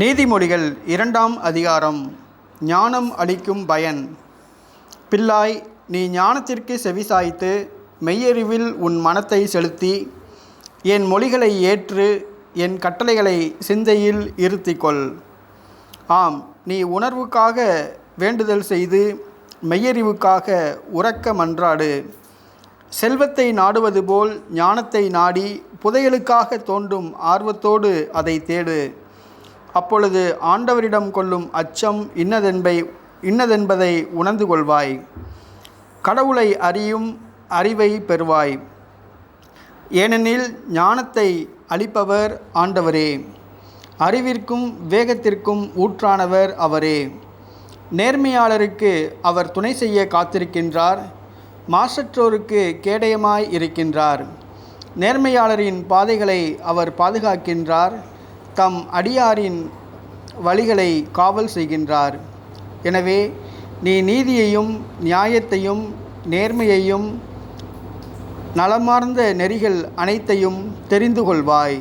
நீதிமொழிகள் இரண்டாம் அதிகாரம். ஞானம் அளிக்கும் பயன். பிள்ளாய் நீ ஞானத்திற்கு செவிசாய்த்து மெய்யறிவில் உன் மனத்தை செலுத்தி என் மொழிகளை ஏற்று என் கட்டளைகளை சிந்தையில் இருத்திக்கொள். ஆம் நீ உணர்வுக்காக வேண்டுதல் செய்து மெய்யறிவுக்காக உறக்க மன்றாடு. செல்வத்தை நாடுவது போல் ஞானத்தை நாடி புதையலுக்காக தோண்டும் ஆர்வத்தோடு அதை தேடு. அப்பொழுது ஆண்டவரிடம் கொள்ளும் அச்சம் இன்னதென்பை இன்னதென்பதை உணர்ந்து கொள்வாய். கடவுளை அறியும் அறிவை பெறுவாய். ஏனெனில் ஞானத்தை அளிப்பவர் ஆண்டவரே. அறிவிற்கும் வேகத்திற்கும் ஊற்றானவர் அவரே. நேர்மையாளருக்கு அவர் துணை செய்ய காத்திருக்கின்றார். மாசற்றோருக்கு கேடயமாய் இருக்கின்றார். நேர்மையாளரின் பாதைகளை அவர் பாதுகாக்கின்றார். தம் அடியாரின் வழிகளை காவல் செய்கின்றார். எனவே நீ நீதியையும் நியாயத்தையும் நேர்மையையும் நலமார்ந்த நெறிகள் அனைத்தையும் தெரிந்து கொள்வாய்.